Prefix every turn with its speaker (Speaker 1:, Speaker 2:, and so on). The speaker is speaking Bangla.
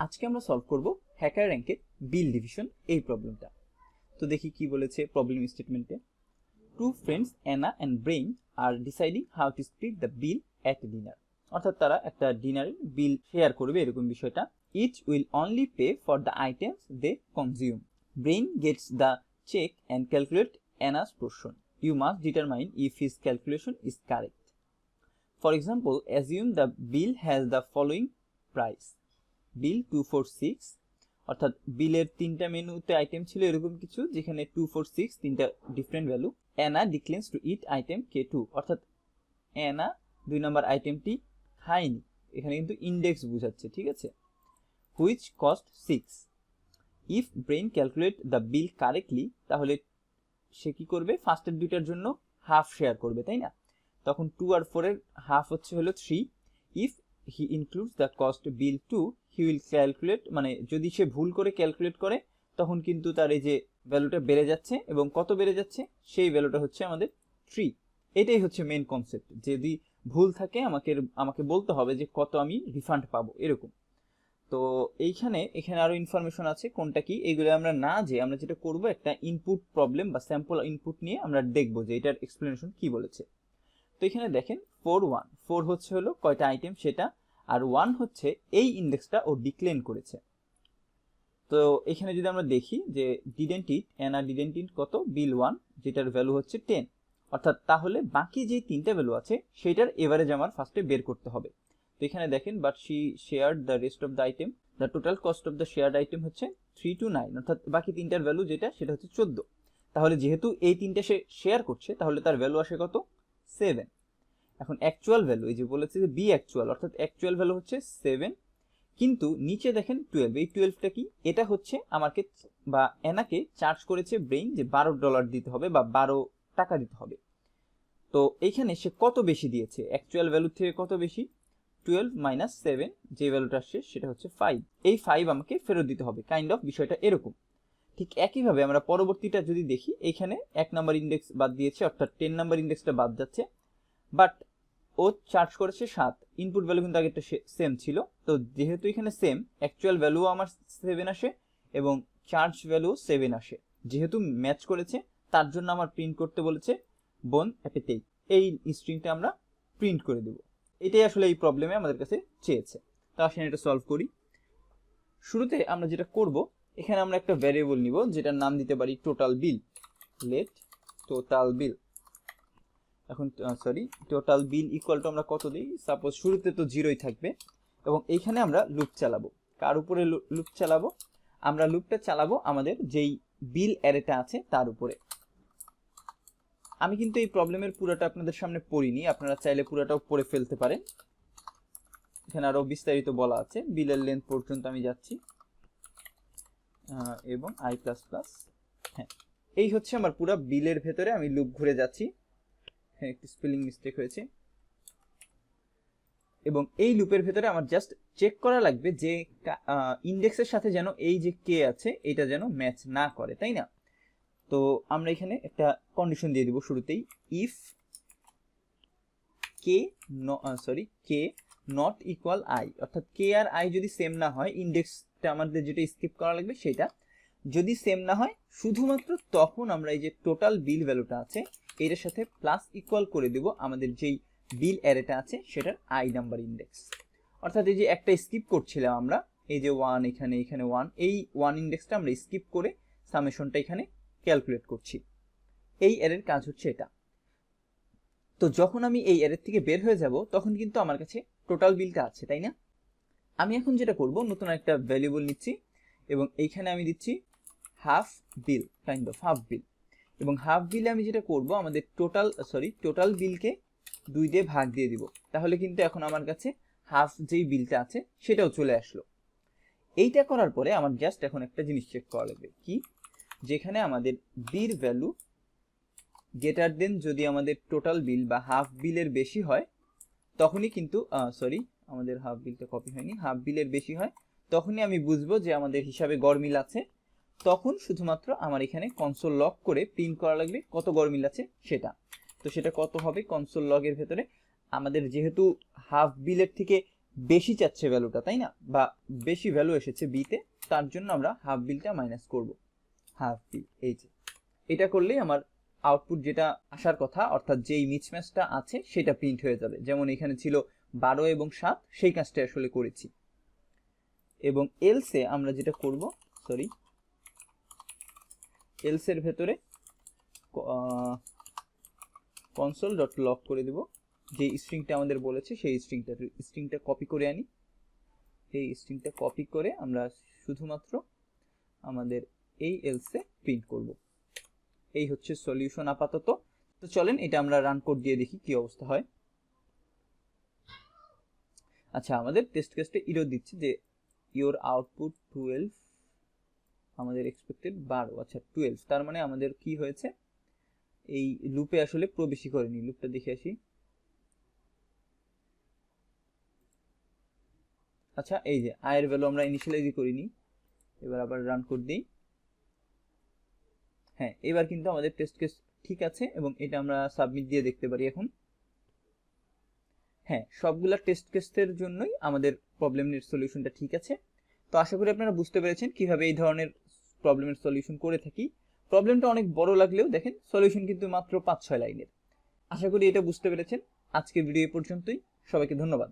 Speaker 1: আজকে আমরা সলভ করব হ্যাকার র্যাঙ্কের বিল ডিভিশন এই প্রবলেমটা তো দেখি কি বলেছে প্রবলেম স্টেটমেন্টে two friends Anna and Brain are deciding how to split the bill at dinner অর্থাৎ তারা একটা ডিনারের বিল শেয়ার করবে এরকম বিষয়টা। Each will only pay for the items they consume Brain gets the check and calculate Anna's portion you must determine if his calculation is correct for example assume the bill has the following price. Bill two four six অর্থাৎ বিলের তিনটা মেনুতে আইটেম ছিল এরকম কিছু, যেখানে টু ফোর সিক্স তিনটা different value Anna declines to eat item K two অর্থাৎ অ্যানা দুই নম্বর আইটেমটি খায়নি। এখানে কিন্তু ইন্ডেক্স বোঝাচ্ছে, ঠিক আছে? Which cost six if Brain calculate the bill correctly তাহলে সে কি করবে? ফার্স্টের দুইটার জন্য হাফ শেয়ার করবে, তাই না? তখন টু আর ফোরের হাফ হচ্ছে হলো three if he includes the cost bill two he will calculate মানে যদি সে ভুল করে ক্যালকুলেট করে, তখন কিন্তু তার এই যে ভ্যালুটা বেড়ে যাচ্ছে এবং কত বেড়ে যাচ্ছে? সেই ভ্যালুটা হচ্ছে আমাদের থ্রি এটাই হচ্ছে মেন কনসেপ্ট যদি ভুল থাকে, আমাকে আমাকে বলতে হবে যে কত আমি রিফান্ড পাবো, এরকম। তো এইখানে, এখানে আরও ইনফরমেশন আছে, কোনটা কি? এগুলো আমরা না যে, আমরা যেটা করব, একটা ইনপুট প্রবলেম বা স্যাম্পল ইনপুট নিয়ে আমরা দেখব যে এটার এক্সপ্লেনেশন কি বলেছে। তো এখানে দেখেন ফোর ওয়ান ফোর হচ্ছে হলো কয়টা আইটেম সেটা আর ওয়ান হচ্ছে এই ইন্ডেক্সটা ও ডিক্লেন করেছে। তো এখানে যদি আমরা দেখি যে didn't eat Anna didn't eat কত? বিল ওয়ান যেটার ভ্যালু হচ্ছে টেন অর্থাৎ তাহলে বাকি যে তিনটা ভ্যালু আছে, সেটার এভারেজ আমার ফার্স্টে বের করতে হবে। তো এখানে দেখেন but she share the rest of the item the total cost of the shared item হচ্ছে থ্রি টু নাইন অর্থাৎ বাকি তিনটার ভ্যালু যেটা, সেটা হচ্ছে চোদ্দ। তাহলে যেহেতু এই তিনটে সে শেয়ার করছে, তাহলে তার ভ্যালু আসে কত? সেভেন এখন অ্যাকচুয়াল ভ্যালু এই যে বলেছে যে বি অ্যাকচুয়াল অর্থাৎ অ্যাকচুয়াল ভ্যালু হচ্ছে সেভেন কিন্তু নিচে দেখেন টুয়েলভ এই টুয়েলভটা কি? এটা হচ্ছে আমাকে বা এনাকে চার্জ করেছে ব্রেইন যে বারো ডলার দিতে হবে বা বারো টাকা দিতে হবে। তো এইখানে সে কত বেশি দিয়েছে? অ্যাকচুয়াল ভ্যালু থেকে কত বেশি? টুয়েলভ মাইনাস সেভেন যে ভ্যালুটা আসছে সেটা হচ্ছে ফাইভ এই ফাইভ আমাকে ফেরত দিতে হবে। কাইন্ড অফ বিষয়টা এরকম। ঠিক একইভাবে আমরা পরবর্তীটা যদি দেখি এখানে এক নাম্বার ইন্ডেক্স বাদ দিয়েছে, অর্থাৎ টেন নাম্বার ইন্ডেক্সটা বাদ যাচ্ছে। বাট ও চার্জ করেছে সাত। ইনপুট ভ্যালু কিন্তু আগেরটা সেম ছিল। তো যেহেতু এখানে সেম অ্যাকচুয়াল ভ্যালু আমার সেভেন আসে এবং চার্জ ভ্যালু সেভেন আসে। যেহেতু ম্যাচ করেছে, তার জন্য আমার প্রিন্ট করতে বলেছে, বোন অ্যাপেতেই এই স্ট্রিংটা আমরা প্রিন্ট করে দেব। এটাই আসলে এই প্রবলেমে আমাদের কাছে চেয়েছে। তো আসেন এটা সলভ করি। শুরুতে আমরা যেটা করব, এখানে আমরা একটা ভ্যারিয়েবল নিব, যেটার নাম দিতে পারি total bill let total bill এখন sorry total bill equal to আমরা কত দিই? সাপোজ শুরুতে তো জিরোই থাকবে, এবং এইখানে আমরা লুপ চালাবো। কার উপরে লুপ চালাবো? আমরা লুপটা চালাবো আমাদের যেই বিল অ্যারেটা আছে তার উপরে। আমি কিন্তু এই প্রবলেমের পুরোটা আপনাদের সামনে পড়িনি, আপনারা চাইলে পুরোটাও পড়ে ফেলতে পারেন। এখানে আরও বিস্তারিত বলা আছে বিলের লেন্থ পর্যন্ত আমি যাচ্ছি। এবং আই প্লাস প্লাস হ্যাঁ। এই হচ্ছে আমার পুরো বিলের ভেতরে আমি লুপ ঘুরে যাচ্ছি। হ্যাঁ একটি স্পেলিং মিস্টেক হয়েছে। এবং এই লুপের ভেতরে আমার জাস্ট চেক করা লাগবে যে ইন্ডেক্সের সাথে যেন এই যে কে আছে, এটা যেন ম্যাচ না করে, তাই না? তো আমরা এখানে একটা কন্ডিশন দিয়ে দিব শুরুতেই। If K sorry K not equal I অর্থাৎ কে আর আই যদি সেম না হয় ইন্ডেক্সটা আমাদের যেটা স্কিপ করা লাগবে সেটা। যদি সেম না হয়, শুধুমাত্র তখন আমরা এই যে টোটাল বিল ভ্যালুটা আছে এটার সাথে প্লাস ইকুয়াল করে দেব আমাদের যেই বিল অ্যারেটা আছে সেটার আই নাম্বার ইন্ডেক্স অর্থাৎ এই যে একটা স্কিপ করছিলাম আমরা, এই যে ওয়ান এখানে এখানে ওয়ান এই ওয়ান ইন্ডেক্সটা আমরা স্কিপ করে সামেশনটা এখানে ক্যালকুলেট করছি। এই অ্যারের কাজ হচ্ছে এটা। তো যখন আমি এই অ্যারের থেকে বের হয়ে যাব, তখন কিন্তু আমার কাছে টোটাল বিলটা আছে, তাই না? আমি এখন যেটা করব, নতুন একটা ভ্যালুয়েবল নিচ্ছি এবং এইখানে আমি দিচ্ছি half bill kind of half bill এবং হাফ বিলে আমি যেটা করব, আমাদের টোটাল সরি টোটাল বিলকে দুই দিয়ে ভাগ দিয়ে দিব। তাহলে কিন্তু এখন আমার কাছে হাফ যেই বিলটা আছে, সেটাও চলে আসলো। এইটা করার পরে আমার জাস্ট এখন একটা জিনিস চেক করা লাগবে। কি? যেখানে আমাদের বির ভ্যালু গেটার দেন যদি আমাদের টোটাল বিল বা হাফ বিলের বেশি হয়, তখনই কিন্তু সরি আমাদের হাফ বিলটা কপি হয়নি হাফ বিলের বেশি হয়, তখনই আমি বুঝব যে আমাদের হিসাবে গড় গরমিল আছে তখন শুধুমাত্র আমার এখানে কনসোল লক করে প্রিন্ট করা লাগবে। কত গরমিল আছে? সেটা। তো সেটা কত হবে কনসোল লগের ভেতরে? আমাদের যেহেতু হাফ বিলের থেকে বেশি চাচ্ছে ভ্যালুটা তাই না? বা বেশি ভ্যালু এসেছে বিতে তার জন্য আমরা হাফ বিলটা মাইনাস করব। হাফ বিল এই যে। এটা করলেই আমার আউটপুট যেটা আসার কথা, অর্থাৎ যেই মিচম্যাচটা আছে, সেটা প্রিন্ট হয়ে যাবে। যেমন এখানে ছিল বারো এবং সাত, সেই কাজটা আসলে করেছি। এবং এলসে আমরা যেটা করব সরি এলসের ভেতরে কনসোল ডট লক করে দেব। যে স্ট্রিংটা আমাদের বলেছে, সেই স্ট্রিংটা স্ট্রিংটা কপি করে আনি। এই স্ট্রিংটা কপি করে আমরা শুধুমাত্র আমাদের এই এলসে প্রিন্ট করব। এই হচ্ছে সলিউশন আপাতত। তো চলেন, এটা আমরা রান কোড দিয়ে দেখি কি অবস্থা হয়। আচ্ছা আমাদের টেস্ট কেসটা ইরো দিচ্ছে যে ইওর আউটপুট টুয়েলভ আমাদের এক্সপেক্টেড বারো আচ্ছা টুয়েলভ তার মানে আমাদের কি হয়েছে? এই লুপে আসলে প্রবেশই করেনি। লুপটা দেখে আসি। আচ্ছা এই যে আয়ের ভ্যালু আমরা ইনিশিয়ালাইজই করিনি। এবার আবার রান কোড দিই। হ্যাঁ এবার কিন্তু আমাদের টেস্ট কেস ঠিক আছে এবং এটা আমরা সাবমিট দিয়ে দেখতে পারি এখন। হ্যাঁ সবগুলা টেস্ট কেসের জন্যই আমাদের প্রবলেমের সলিউশনটা ঠিক আছে। তো আশা করি আপনারা বুঝতে পেরেছেন কীভাবে এই ধরনের প্রবলেমের সলিউশন করে থাকি। প্রবলেমটা অনেক বড় লাগলেও দেখেন সলিউশন কিন্তু মাত্র পাঁচ ছয় লাইনের। আশা করি এটা বুঝতে পেরেছেন। আজকের ভিডিও পর্যন্তই। সবাইকে ধন্যবাদ।